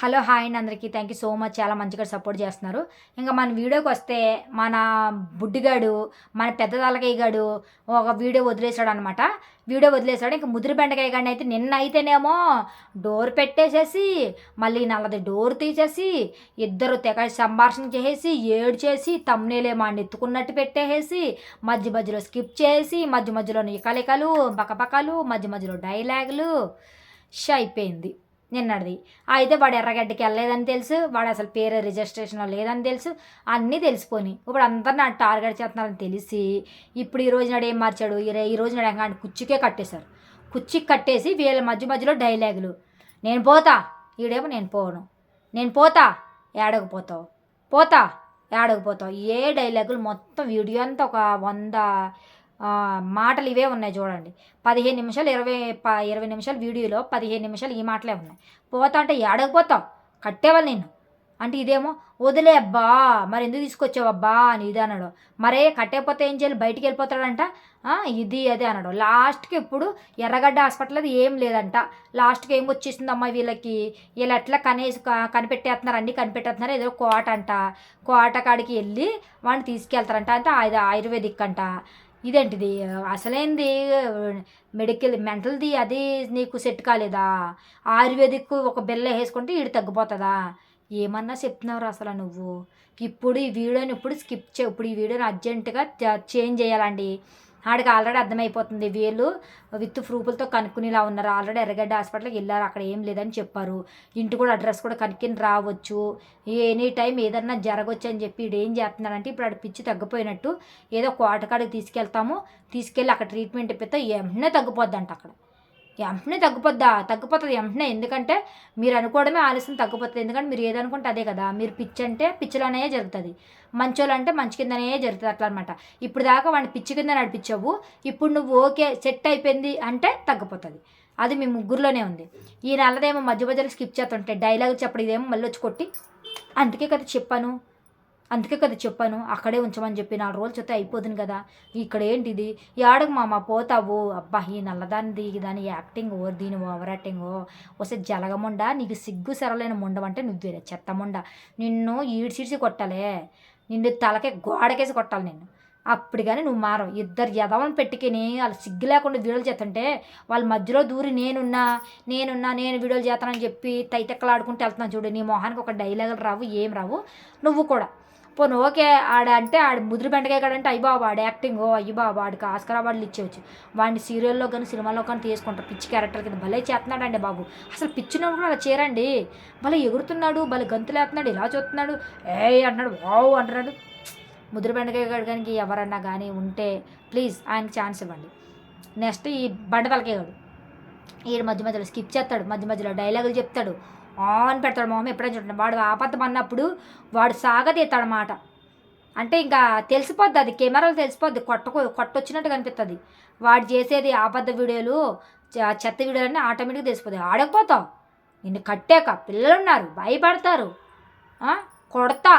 Hello hi అండి అందరికీ. Thank you so much చాలా మంచిగా సపోర్ట్ చేస్తున్నారు. ఇంకా మన వీడియోకి వస్తే మన బుడ్డిగాడు మన పెద్ద తలకాయ గాడు ఒక వీడియో వదిలేశాడు అనమాట వీడియో వదిలేశాడు. ఇంకా ముదిరి బెండకాయ గాడిని అయితే నిన్న అయితేనేమో డోర్ పెట్టేసేసి మళ్ళీ నల్లది డోర్ తీసేసి ఇద్దరు తెగ సంభాషణ చేసేసి ఏడు చేసి తమ్నేలేమో ఎత్తుకున్నట్టు పెట్టేసేసి మధ్య మధ్యలో స్కిప్ చేసి మధ్య మధ్యలో ఇకలికలు బకబకలు మధ్య మధ్యలో డైలాగులు ష అయిపోయింది. నిన్నటిది. అయితే వాడు ఎర్రగడ్డకి వెళ్ళలేదని తెలుసు వాడు అసలు పేరు రిజిస్ట్రేషన్లో లేదని తెలుసు అన్నీ తెలిసిపోయి ఇప్పుడు అందరు నా టార్గెట్ చేస్తున్నారని తెలిసి ఇప్పుడు ఈ రోజు నాడు ఏం మార్చాడు? ఈ ఈ రోజు నాడు ఇంకా కుర్చీకే కట్టేశారు. కుర్చీకి కట్టేసి వీళ్ళ మధ్య మధ్యలో డైలాగులు. నేను పోతా ఈడేమో నేను పోను. నేను పోతా ఏడకపోతావు. పోతా ఏడకపోతావు. ఏ డైలాగులు మొత్తం వీడియో అంతా ఒక వంద మాటలు ఇవే ఉన్నాయి చూడండి. పదిహేను నిమిషాలు ఇరవై ప ఇరవై నిమిషాలు వీడియోలో పదిహేను నిమిషాలు ఈ మాటలే ఉన్నాయి. పోతా అంటే ఏడకపోతావు కట్టేవాళ్ళు నేను అంటే ఇదేమో వదిలే అబ్బా మరి ఎందుకు తీసుకొచ్చావు అబ్బా అని ఇది అన్నాడు. మరే కట్టేపోతే ఏం చేయాలి? బయటికి వెళ్ళిపోతాడంట. ఇది అదే అన్నాడు. లాస్ట్కి ఇప్పుడు ఎర్రగడ్డ హాస్పిటల్ అది ఏం లేదంట. లాస్ట్కి ఏం వచ్చేసిందమ్మా వీళ్ళకి? వీళ్ళు ఎట్లా కనేసి కనిపెట్టేస్తున్నారు? అన్నీ కనిపెట్టేస్తున్నారు. ఏదో కోట అంట. కోట కాడికి వెళ్ళి వాడిని తీసుకెళ్తారంట. అంటే అది ఆయుర్వేదిక్ అంట. ఇదేంటిది? అసలైంది? మెడికల్ మెంటల్ది అది నీకు సెట్ కాలేదా? ఆయుర్వేదిక్ ఒక బిల్ల వేసుకుంటే ఈడు తగ్గిపోతుందా? ఏమన్నా చెప్తున్నావు అసలు నువ్వు? ఇప్పుడు ఈ వీడియోని ఇప్పుడు స్కిప్ చే ఇప్పుడు ఈ వీడియోని అర్జెంటుగా చేంజ్ చేయాలండి. ఆడికి ఆల్రెడీ అర్థమైపోతుంది. వీళ్ళు విత్ ప్రూఫ్లతో కనుక్కునేలా ఉన్నారు. ఆల్రెడీ ఎర్రగడ్డ హాస్పిటల్కి వెళ్ళారు. అక్కడ ఏం లేదని చెప్పారు. ఇంటి కూడా అడ్రస్ కూడా కనుక్కొని రావచ్చు. ఎనీ టైం ఏదన్నా జరగవచ్చు అని చెప్పి ఈడు ఏం చేస్తున్నాడంటే ఇప్పుడు ఆడ పిచ్చి తగ్గిపోయినట్టు ఏదో కోటకాడికి తీసుకెళ్తాము. తీసుకెళ్ళి అక్కడ ట్రీట్మెంట్ ఇప్పితే వెంటనే తగ్గిపోద్దంట అక్కడ. వెంటనే తగ్గిపోద్దా? తగ్గిపోతుంది వెంటనే. ఎందుకంటే మీరు అనుకోవడమే ఆలస్యం తగ్గిపోతుంది. ఎందుకంటే మీరు ఏదనుకుంటే అదే కదా. మీరు పిచ్చి అంటే పిచ్చిలోనే జరుగుతుంది. మంచోళ్ళు అంటే మంచి కిందనే జరుగుతుంది అట్లా అనమాట ఇప్పుడు దాకా వాడిని పిచ్చి కింద నడిపించావు. ఇప్పుడు నువ్వు ఓకే సెట్ అయిపోయింది అంటే తగ్గిపోతుంది. అది మీ ముగ్గురులోనే ఉంది. ఈ నల్లదేమో మధ్య మధ్యలో స్కిప్ చేస్తుంటే డైలాగ్ చెప్పడం ఇదేమో మళ్ళీ వచ్చి కొట్టి అందుకే కదా చెప్పాను. అందుకే కదా చెప్పాను అక్కడే ఉంచమని చెప్పి నాలుగు రోజులు చెప్తే అయిపోతుంది కదా. ఇక్కడ ఏంటిది? ఈ ఆడకు మామ పోతావు. అబ్బా ఈ నల్లదానిది దాని యాక్టింగ్ ఓ దీని ఓవర్ యాక్టింగ్. వస్తే జలగముండ నీకు సిగ్గు సరలైన ముండవంటే నువ్వేరే చెత్త ముండ. నిన్ను ఈడ్చిడిచి కొట్టాలే. నిన్ను తలకే గోడకేసి కొట్టాలి నిన్ను. అప్పుడు కానీ నువ్వు మారవు. ఇద్దరు యదవని పెట్టుకుని వాళ్ళు సిగ్గు లేకుండా వీడియోలు చేస్తుంటే వాళ్ళ మధ్యలో దూరి నేనున్నా నేనున్నా నేను వీడియోలు చేస్తానని చెప్పి తైతెక్కలాడుకుంటూ వెళ్తున్నాను చూడు. నీ మొహానికి ఒక డైలాగులు రావు ఏం రావు. నువ్వు కూడా. పోను ఓకే ఆడ అంటే ఆడ ముదిరి బెండకాయ కాడంటే అయ్యి బాబు ఆడ యాక్టింగ్ ఓ అయ్యి బాబు ఆడికి ఆస్కర్ అవార్డులు ఇచ్చేవచ్చు వాడిని సీరియల్లో కానీ సినిమాలో కానీ తీసుకుంటారు. పిచ్చి క్యారెక్టర్ కింద భలే చేస్తున్నాడండి బాబు. అసలు పిచ్చినప్పుడు కూడా అలా చేరండి భలే ఎగురుతున్నాడు భలే గంతులు వేస్తున్నాడు ఇలా చూస్తున్నాడు. ఏ అంటున్నాడు వావ్ అంటున్నాడు. ముదిరి బెండకాయ గడిగానికి ఎవరన్నా కానీ ఉంటే ప్లీజ్ ఆయనకి ఛాన్స్ ఇవ్వండి. నెక్స్ట్ ఈ బండ తలకేగాడు ఈ మధ్య మధ్యలో స్కిప్ చేస్తాడు మధ్య మధ్యలో డైలాగులు చెప్తాడు. ఆన్ పెడతాడు మొహం ఎప్పుడైనా చూడండి. వాడు ఆపద్దం అన్నప్పుడు వాడు సాగతీస్తాడు మాట అంటే ఇంకా తెలిసిపోద్ది అది కెమెరాలు తెలిసిపోద్ది. కొట్టకు కొట్టొచ్చినట్టు కనిపిస్తుంది వాడు చేసేది ఆపద్ద వీడియోలు చెత్త చెత్త వీడియోలన్నీ ఆటోమేటిక్గా తెలిసిపోతాయి. ఆడకపోతావు. నిన్ను కట్టాక పిల్లలు ఉన్నారు భయపడతారు కొడతా.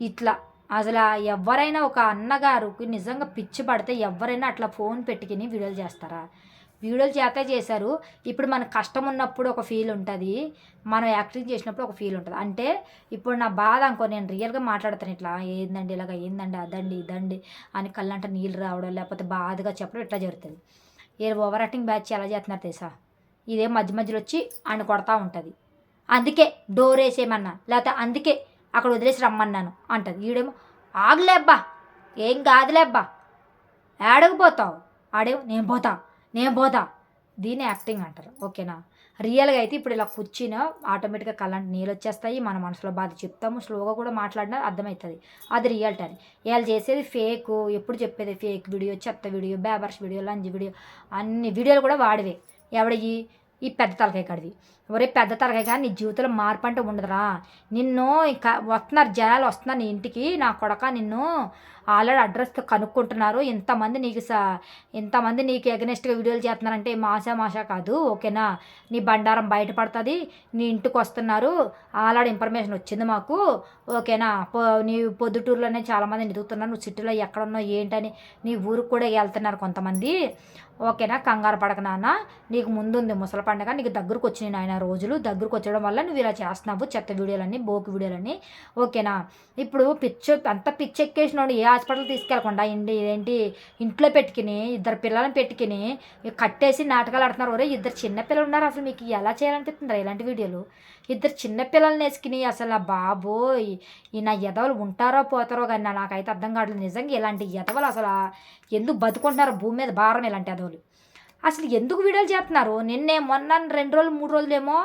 ఇట్లా. అసలు ఎవరైనా ఒక అన్నగారుకి నిజంగా పిచ్చి పడితే ఎవరైనా అట్లా ఫోన్ పెట్టుకుని వీడియోలు చేస్తారా? వీడియోలు చేత చేశారు. ఇప్పుడు మనకు కష్టం ఉన్నప్పుడు ఒక ఫీల్ ఉంటుంది. మనం యాక్టింగ్ చేసినప్పుడు ఒక ఫీల్ ఉంటుంది. అంటే ఇప్పుడు నా బాధ అనుకో నేను రియల్గా మాట్లాడతాను ఇట్లా ఏందండి ఇలాగ ఏందండి అదండి ఇదండి అని కళ్ళంట నీళ్ళు రావడం లేకపోతే బాధగా చెప్పడం ఇట్లా జరుగుతుంది. వీరు ఓవర్ యాక్టింగ్ బ్యాచ్ ఎలా చేస్తున్నారు తెలుసా? ఇదే మధ్య మధ్యలో వచ్చి ఆయన కొడతా ఉంటుంది. అందుకే డోర్ వేసేయమన్నా లేకపోతే అందుకే అక్కడ వదిలేసి రమ్మన్నాను అంటది. ఈడేమో ఆగలేబ్బా ఏం కాదులేబ్బా ఏడకపోతావు ఆడేమో నేను పోతా. నేను పోదా దీన్ని యాక్టింగ్ అంటారు. ఓకేనా? రియల్గా అయితే ఇప్పుడు ఇలా కూర్చుని ఆటోమేటిక్గా కళ్ళంటి నీళ్ళు వచ్చేస్తాయి. మన మనసులో బాధ చెప్తాము. స్లోగా కూడా మాట్లాడినా అర్థమవుతుంది. అది రియాలిటీ అని వీళ్ళు చేసేది ఫేక్ ఎప్పుడు చెప్పేది ఫేక్ వీడియో చెత్త వీడియో బేబర్స్ వీడియో లంచ్ వీడియో అన్ని వీడియోలు కూడా వాడివే. ఎవడయి ఈ పెద్ద తలకాయ కడివి ఒరే పెద్ద తరగతి కానీ నీ జీవితంలో మార్పు అంటే ఉండదురా. నిన్ను ఇంకా వస్తున్నారు జనాలు వస్తున్నారు నీ ఇంటికి. నా కొడక నిన్ను ఆల్రెడీ అడ్రస్ కనుక్కుంటున్నారు. ఇంతమంది నీకు సా ఇంతమంది నీకు ఎగనెస్ట్గా వీడియోలు చేస్తున్నారంటే మాసా మాసా కాదు ఓకేనా? నీ బండారం బయటపడుతుంది నీ ఇంటికి వస్తున్నారు. ఆల్రెడీ ఇన్ఫర్మేషన్ వచ్చింది మాకు ఓకేనా? పో నీ పొద్దుటూరులోనే చాలామంది ఎదుగుతున్నారు నువ్వు సిటీలో ఎక్కడున్నావు ఏంటని నీ ఊరికి కూడా వెళ్తున్నారు కొంతమంది. ఓకేనా? కంగారు పడక నాన్న. నీకు ముందుంది ముసలి పండగ నీకు దగ్గరకు వచ్చినాయి నాయన. అయిన రోజులు దగ్గరకు వచ్చడం వల్ల నువ్వు ఇలా చేస్తున్నావు చెత్త వీడియోలన్నీ బోకు వీడియోలన్నీ. ఓకేనా? ఇప్పుడు పిచ్చ అంత పిచ్చి ఎక్కేసినోడు ఏ హాస్పిటల్ తీసుకెళ్ళకుండా ఇండి ఏంటి ఇంట్లో పెట్టుకుని ఇద్దరు పిల్లల్ని పెట్టుకుని కట్టేసి నాటకాలు ఆడుతున్నారు. ఒరే ఇద్దరు చిన్నపిల్లలు ఉన్నారు అసలు మీకు. ఎలా చేయాలనిపిస్తుందా ఇలాంటి వీడియోలు? ఇద్దరు చిన్న పిల్లల్ని వేసుకుని అసలు నా బాబోయ్ ఈ నా ఎదవలు ఉంటారో పోతారో కానీ నాకైతే అర్థం కావట్లేదు. నిజంగా ఇలాంటి ఎదవలు అసలు ఎందుకు బతుకుంటున్నారు? భూమి మీద భారం ఇలాంటి ఎదవలు అసలు ఎందుకు వీడియోలు చేస్తున్నారు? నిన్నే మొన్న రెండు రోజులు మూడు రోజులేమో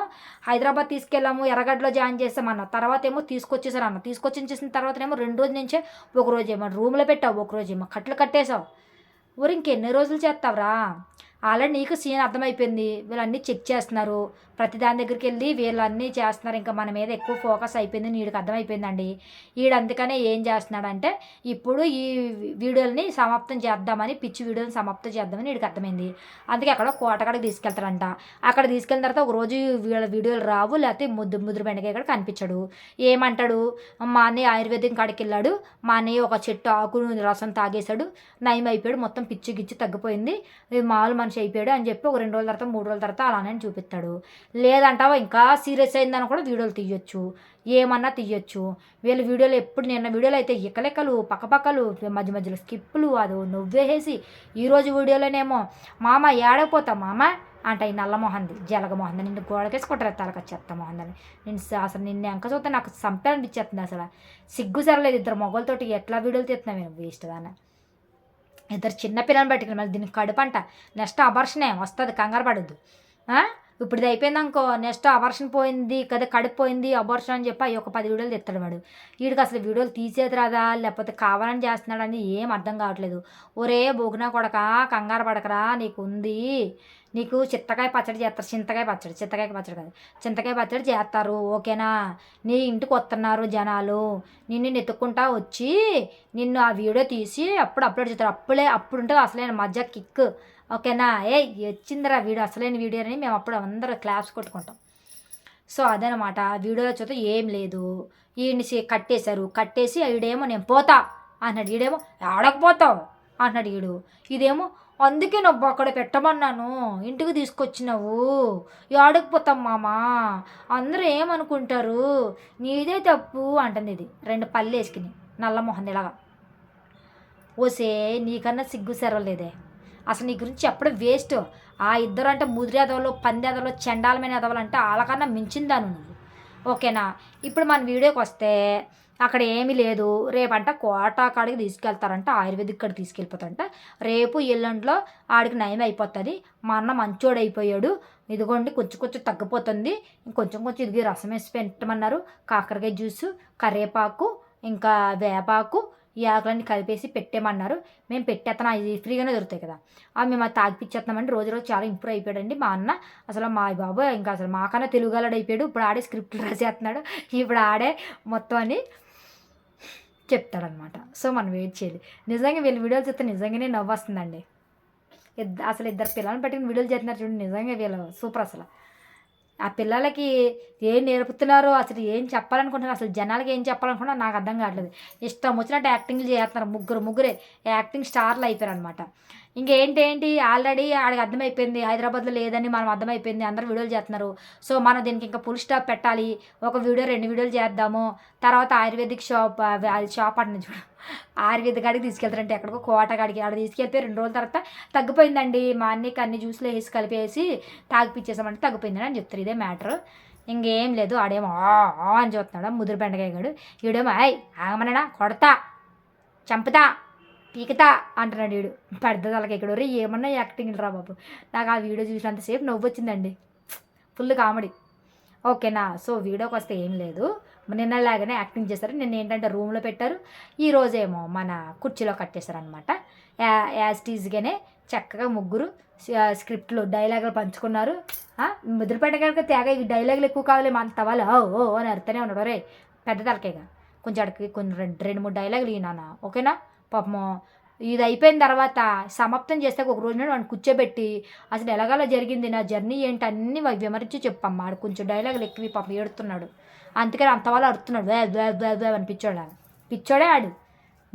హైదరాబాద్ తీసుకెళ్ళాము ఎర్రగడ్డలో జాయిన్ చేసామన్న. తర్వాత ఏమో తీసుకొచ్చేసారు అన్న తీసుకొచ్చి చేసిన తర్వాత ఏమో రెండు రోజుల నుంచే ఒక రోజు ఏమో రూమ్లో పెట్టావు ఒక రోజు ఏమో కట్లు కట్టేసావు ఊరు ఇంకెన్ని రోజులు చేస్తావురా? ఆల్రెడీ నీకు సీన్ అర్థమైపోయింది. వీళ్ళన్నీ చెక్ చేస్తున్నారు. ప్రతి దాని దగ్గరికి వెళ్ళి వీళ్ళన్నీ చేస్తున్నారు. ఇంకా మన మీద ఎక్కువ ఫోకస్ అయిపోయింది నీడికి అర్థమైపోయిందండి. ఈడు అందుకనే ఏం చేస్తున్నాడంటే ఇప్పుడు ఈ వీడియోని సమాప్తం చేద్దామని పిచ్చి వీడియోని సమాప్తం చేద్దామని వీడికి అర్థమైంది. అందుకే అక్కడ కోటకాడికి తీసుకెళ్తాడంట. అక్కడ తీసుకెళ్ళిన తర్వాత ఒక రోజు వీళ్ళ వీడియోలు రావు లేకపోతే ముద్దు ముద్దు బెండకాయ ఇక్కడ కనిపించాడు. ఏమంటాడు? మా అన్నయ్య ఆయుర్వేదం కాడికి వెళ్ళాడు. మా అన్నయ్య ఒక చెట్టు ఆకు రసం తాగేశాడు. నయం అయిపోయాడు మొత్తం పిచ్చి గిచ్చి తగ్గిపోయింది. మామూలు మన మనిషి అయిపోయాడు అని చెప్పి ఒక రెండు రోజుల తర్వాత మూడు రోజుల తర్వాత అలానే చూపిస్తాడు. లేదంటావా ఇంకా సీరియస్ అయిందని కూడా వీడియోలు తీయొచ్చు. ఏమన్నా తీయొచ్చు. వీళ్ళ వీడియోలు ఎప్పుడు నిన్న వీడియోలు అయితే ఇకలెక్కలు పక్కపక్కలు మధ్య మధ్యలో స్కిప్పులు అది నువ్వేసేసి ఈరోజు వీడియోలోనేమో మామ ఏడకపోతా మామ? అంటే ఈ నల్ల మొహంది జలగ మొహంది నిన్ను గోడకేసి కొట్టరు తలక చెత్త మొహందని నేను అసలు నిన్ను ఎంక చూస్తే నాకు సంపాలనిపించేస్తుంది అసలు. సిగ్గు సరలేదు ఇద్దరు మొగలతోటి ఎట్లా వీడియోలు తీస్తున్నావు? నేను వేస్ట్ దాన్ని. ఇద్దరు చిన్నపిల్లలు పెట్టుకుని మళ్ళీ దీనికి కడుపంట నెక్స్ట్ అబర్షనే వస్తుంది కంగారు పడద్దు. ఇప్పుడు ఇది అయిపోయింది అనుకో నెక్స్ట్ అబర్షన్ పోయింది కదా కడుపు పోయింది అబర్షన్ అని చెప్పి అవి ఒక పది వీడియోలు తెస్తాడు వాడు. వీడికి అసలు వీడియోలు తీసేది రాదా లేకపోతే కావాలని చేస్తున్నాడని ఏం అర్థం కావట్లేదు. ఒరే బోగునా కొడక కంగారు పడకరా నీకు ఉంది. నీకు చింతకాయ పచ్చడి చేస్తారు చింతకాయ పచ్చడి చింతకాయ పచ్చడి కాదు. చింతకాయ పచ్చడి చేస్తారు ఓకేనా? నీ ఇంటికి వస్తున్నారు జనాలు. నిన్ను నెత్తుక్కుంటా వచ్చి నిన్ను ఆ వీడియో తీసి అప్పుడు అప్లోడ్ చేస్తారు. అప్పుడే అప్పుడు ఉంటుంది అసలే మధ్య కిక్. ఓకేనా? ఏ వచ్చిందిరా వీడియో. అసలైన వీడియో అని మేము అప్పుడు అందరూ క్లాప్స్ కొట్టుకుంటాం. సో అదనమాట. వీడియోలో చూస్తే ఏం లేదు. ఈయన్ని కట్టేశారు. కట్టేసి ఈడేమో నేను పోతా అన్నాడు. ఈడేమో ఆడకపోతావు అన్నాడు ఈడు. ఇదేమో అందుకే నువ్వు అక్కడ పెట్టమన్నాను. ఇంటికి తీసుకొచ్చినావు. ఆడకపోతాం మామా. అందరూ ఏమనుకుంటారు? నీదే తప్పు అంటుంది ఇది. రెండు పళ్ళు వేసుకుని నల్ల మొహం ఇలాగా. ఓసే నీకన్నా సిగ్గు సెరవలేదే అసలు నీ గురించి చెప్పడం వేస్ట్. ఆ ఇద్దరు అంటే ముదిరేదవలో పందేదవలో పంది ఎదవలు అంటే వాళ్ళకన్నా మించిందాను నువ్వు. ఓకేనా? ఇప్పుడు మన వీడియోకి వస్తే అక్కడ ఏమీ లేదు. రేపంట కోట కాడికి తీసుకెళ్తారంట ఆయుర్వేదిక్ కాడికి తీసుకెళ్ళిపోతారంట. రేపు ఎల్లుండిలో ఆడికి నయం అయిపోతుంది. మా అన్న మంచోడు అయిపోయాడు ఇదిగోండి కొంచెం కొంచెం తగ్గిపోతుంది. ఇంకొంచెం కొంచెం ఇది రసం వేసి పెట్టమన్నారు. కాకరకాయ జ్యూసు కరివేపాకు ఇంకా వేపాకు ఈ ఆకులన్నీ కలిపేసి పెట్టేమన్నారు మేము పెట్టేస్తాను అది ఫ్రీగానే దొరుకుతాయి కదా. అవి మేము అది తాగిపించేస్తామండి రోజు రోజు చాలా ఇంప్రూవ్ అయిపోయాడండి మా అన్న. అసలు మా బాబు ఇంకా అసలు మాకన్నా తెలుగుగలడు అయిపోయాడు. ఇప్పుడు ఆడే స్క్రిప్ట్లు రాసేస్తున్నాడు ఇప్పుడు ఆడే మొత్తం అని చెప్తాడనమాట సో మనం వెయిట్ చేయాలి. నిజంగా వీళ్ళు వీడియోలు చూస్తే నిజంగానే నవ్వు వస్తుందండి. అసలు ఇద్దరు పిల్లల్ని పెట్టుకుని వీడియోలు చేస్తున్నారు చూడండి నిజంగా వీళ్ళు సూపర్ అసలు. ఆ పిల్లలకి ఏం నేర్పుతున్నారో అసలు ఏం చెప్పాలనుకుంటున్నారు అసలు జనాలకి ఏం చెప్పాలనుకున్నా నాకు అర్థం కావట్లేదు. ఇష్టం వచ్చినట్టు యాక్టింగ్లు చేస్తున్నారు ముగ్గురు ముగ్గురే. యాక్టింగ్ స్టార్లు అయిపోయారు అనమాట ఇంకేంటి ఏంటి? ఆల్రెడీ ఆడికి అర్థమైపోయింది. హైదరాబాద్లో లేదని మనం అర్థమైపోయింది. అందరూ వీడియోలు చేస్తున్నారు. సో మనం దీనికి ఇంకా ఫుల్ స్టాప్ పెట్టాలి. ఒక వీడియో రెండు వీడియోలు చేద్దాము. తర్వాత ఆయుర్వేదిక్ షాప్ అది షాప్ అంటే చూడు. ఆయుర్వేద కాడికి తీసుకెళ్తారంటే ఎక్కడికో కోట కాడికి. ఆడ తీసుకెళ్తే రెండు రోజుల తర్వాత తగ్గిపోయిందండి. మా అన్నకి అన్ని జ్యూస్లో వేసి కలిపేసి తాగిపిచ్చేసామంటే తగ్గిపోయిందని అని చెప్తారు. ఇదే మ్యాటర్. ఇంకేం లేదు. ఆడేమో ఆ అని చూస్తున్నాడు. ముదురు బెండకాయ గడు. ఈడేమో అయ్ ఆగమనడా? కొడతా. చంపుతా. పీకుతా అంటున్నాడు వీడు. పెద్ద తలకి ఇక్కడ రే ఏమన్నా యాక్టింగ్ రా బాబు. నాకు ఆ వీడియో చూసినంతసేపు నవ్వు వచ్చిందండి. ఫుల్ కామెడీ ఓకేనా సో వీడియోకి వస్తే ఏం లేదు. నిన్నలాగానే యాక్టింగ్ చేస్తారు నిన్న ఏంటంటే రూమ్లో పెట్టారు. ఈ రోజేమో మన కుర్చీలో కట్టేశారనమాట యాజ్ టీజ్గానే చక్కగా ముగ్గురు స్క్రిప్ట్లు డైలాగులు పంచుకున్నారు. ముద్రపేట కనుక తేగ ఈ డైలాగులు ఎక్కువ కావాలి మన తవాల ఓ ఓ అని అర్థనే ఉన్నాడు. రే పెద్ద తలకేగా కొంచెం అడిగి కొన్ని రెండు రెండు మూడు డైలాగులు ఈయన ఓకేనా పాపము. ఇది అయిపోయిన తర్వాత సమాప్తం చేస్తే ఒక రోజు వాడిని కూర్చోబెట్టి అసలు ఎలాగలా జరిగింది నా జర్నీ ఏంటి అన్నీ విమరించి చెప్పమ్మా. ఆడు కొంచెం డైలాగులు ఎక్కువ పాపం ఏడుతున్నాడు. అందుకని అంత వాళ్ళు అడుగుతున్నాడు వే వే వే వే అని పిచ్చోడు. పిచ్చోడే ఆడు.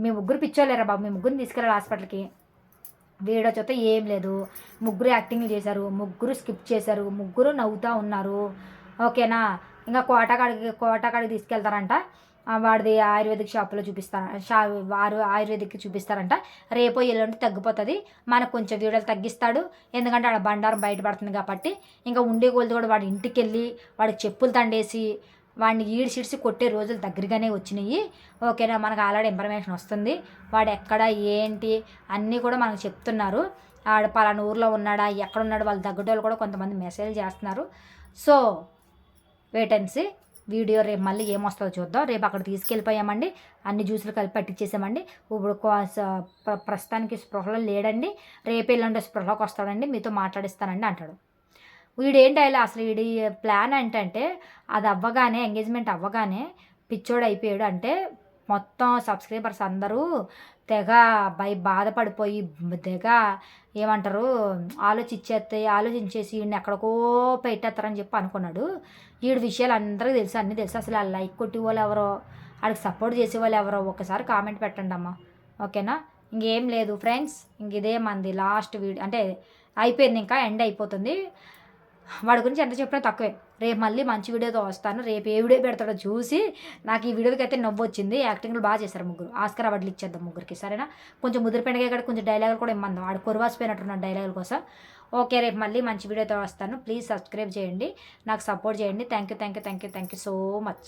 మీ ముగ్గురు పిచ్చోలేరా బాబు. మీ ముగ్గురిని తీసుకెళ్ళాలి హాస్పిటల్కి. వీడియో చూస్తే ఏం లేదు. ముగ్గురు యాక్టింగ్లు చేశారు. ముగ్గురు స్కిప్ చేశారు. ముగ్గురు నవ్వుతూ ఉన్నారు. ఓకేనా? ఇంకా కోటకాడికి కోటకాడికి తీసుకెళ్తారంట. వాడిది ఆయుర్వేదిక్ షాప్లో చూపిస్తాను. షా వారు ఆయుర్వేదిక్ చూపిస్తారంట. రేపో ఎల్లుండి తగ్గిపోతుంది. మనకు కొంచెం వీడియోలు తగ్గిస్తాడు. ఎందుకంటే ఆడ బండారం బయటపడుతుంది కాబట్టి. ఇంకా ఉండే కొలది కూడా వాడి ఇంటికి వెళ్ళి వాడికి చెప్పులు తండేసి వాడిని ఈడ్చిడ్చి కొట్టే రోజులు దగ్గరగానే వచ్చినాయి. ఓకేనా? మనకు ఆల్రెడీ ఇన్ఫర్మేషన్ వస్తుంది. వాడు ఎక్కడ ఏంటి అన్నీ కూడా మనకు చెప్తున్నారు. ఆడ పలానా ఊర్లో ఉన్నాడా ఎక్కడ ఉన్నాడు వాళ్ళ దగ్గర కూడా కొంతమంది మెసేజ్ చేస్తున్నారు. సో వేటెన్సీ వీడియో రేపు మళ్ళీ ఏమొస్తుందో చూద్దాం. రేపు అక్కడ తీసుకెళ్ళిపోయామండి. అన్ని జ్యూసులు కలిపి పట్టించేసామండి. ఇప్పుడు ప్రస్తుతానికి స్పృహలో లేడండి. రేపు ఎల్లుండి స్పృహలోకి వస్తాడండి. మీతో మాట్లాడిస్తానండి అంటాడు. వీడేంటి అలా అసలు వీడి ప్లాన్ ఏంటంటే అది అవ్వగానే ఎంగేజ్మెంట్ అవ్వగానే పిచ్చోడు అయిపోయాడు అంటే మొత్తం సబ్స్క్రైబర్స్ అందరూ తెగ బై బాధపడిపోయి తెగ ఏమంటారు ఆలోచించేస్తే ఆలోచించేసి వీడిని ఎక్కడికో పెట్టేస్తారని చెప్పి అనుకున్నాడు. వీడి విషయాలు అందరికీ తెలుసు అన్నీ తెలుసు. అసలు ఆ లైక్ కొట్టి వాళ్ళు ఎవరో వాడికి సపోర్ట్ చేసే వాళ్ళు ఎవరో ఒకసారి కామెంట్ పెట్టండి అమ్మ. ఓకేనా? ఇంకేం లేదు ఫ్రెండ్స్ ఇంక ఇదే మంది లాస్ట్ వీడియో అంటే అయిపోయింది ఇంకా ఎండ్ అయిపోతుంది. వాడి గురించి ఎంత చెప్పినా తక్కువే. రేపు మళ్ళీ మంచి వీడియోతో వస్తాను. రేపు ఏ వీడియో పెడతాడో చూసి నాకు ఈ వీడియోకి అయితే నవ్వు వచ్చింది. యాక్టింగ్లు బాగా చేశారు ముగ్గురు. ఆస్కర్ అవార్డులు ఇచ్చేద్దాం ముగ్గురికి. సరేనా? కొంచెం ముదిరిపెండగా ఇక్కడ కొంచెం డైలాగులు కూడా ఇమ్మందాం. వాడు కొరవాసిపోయినట్టున్నాడు డైలాగుల కోసం. ఓకే రేపు మళ్ళీ మంచి వీడియోతో వస్తాను. ప్లీజ్ సబ్స్క్రైబ్ చేయండి. నాకు సపోర్ట్ చేయండి. Thank you thank you thank you thank you so much.